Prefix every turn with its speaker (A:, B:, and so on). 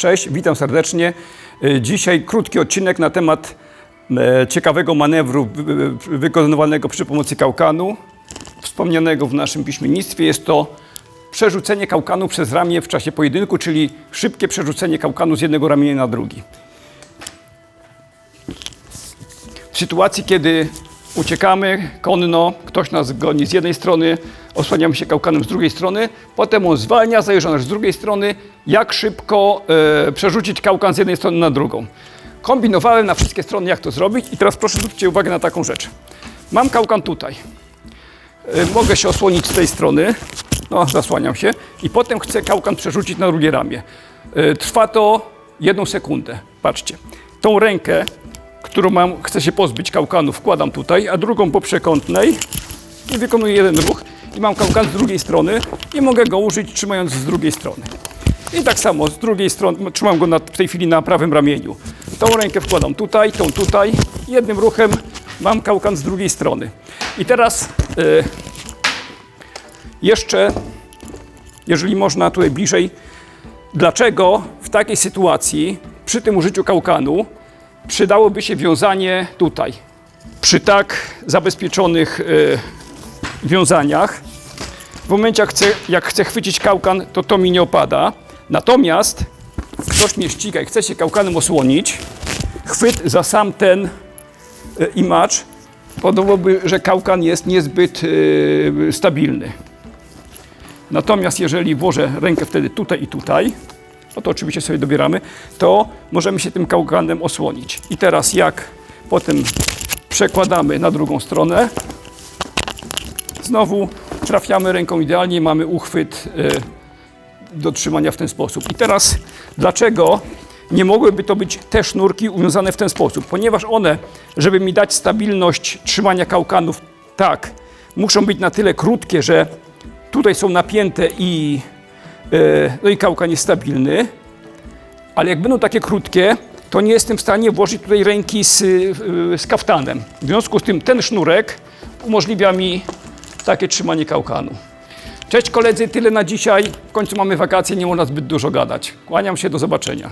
A: Cześć, witam serdecznie. Y, Dzisiaj krótki odcinek na temat e, ciekawego manewru wy- wy- wykonywanego przy pomocy kałkanu, wspomnianego w naszym piśmiennictwie. Jest to przerzucenie kałkanu przez ramię w czasie pojedynku, czyli szybkie przerzucenie kałkanu z jednego ramienia na drugi. W sytuacji, kiedy uciekamy konno, ktoś nas goni z jednej strony, osłaniamy się kałkanem z drugiej strony, potem on zwalnia, zajeżdża nas z drugiej strony, jak szybko e, przerzucić kałkan z jednej strony na drugą. Kombinowałem na wszystkie strony, jak to zrobić i teraz proszę zwróćcie uwagę na taką rzecz. Mam kałkan tutaj. E, mogę się osłonić z tej strony, no zasłaniam się i potem chcę kałkan przerzucić na drugie ramię. E, trwa to jedną sekundę. Patrzcie, tą rękę, którą mam, chcę się pozbyć kałkanu, wkładam tutaj, a drugą po przekątnej i wykonuję jeden ruch i mam kałkan z drugiej strony i mogę go użyć trzymając z drugiej strony. I tak samo z drugiej strony, trzymam go na, w tej chwili na prawym ramieniu. Tą rękę wkładam tutaj, tą tutaj. Jednym ruchem mam kałkan z drugiej strony. I teraz e, jeszcze, jeżeli można tutaj bliżej, dlaczego w takiej sytuacji, przy tym użyciu kałkanu, przydałoby się wiązanie tutaj. Przy tak zabezpieczonych e, wiązaniach, w momencie jak chcę, jak chcę chwycić kałkan, to to mi nie opada. Natomiast ktoś mnie ściga i chce się kałkanem osłonić, chwyt za sam ten e, imacz podobałby, że kałkan jest niezbyt e, stabilny. Natomiast jeżeli włożę rękę wtedy tutaj i tutaj, no to oczywiście sobie dobieramy, to możemy się tym kałkanem osłonić. I teraz jak potem przekładamy na drugą stronę, znowu trafiamy ręką idealnie, mamy uchwyt y, do trzymania w ten sposób. I teraz dlaczego nie mogłyby to być te sznurki uwiązane w ten sposób? Ponieważ one, żeby mi dać stabilność trzymania kałkanów, tak, muszą być na tyle krótkie, że tutaj są napięte i, no i kałkan jest stabilny, ale jak będą takie krótkie, to nie jestem w stanie włożyć tutaj ręki z, y, z kaftanem. W związku z tym ten sznurek umożliwia mi takie trzymanie kałkanu. Cześć koledzy, tyle na dzisiaj. W końcu mamy wakacje, nie można zbyt dużo gadać. Kłaniam się, do zobaczenia.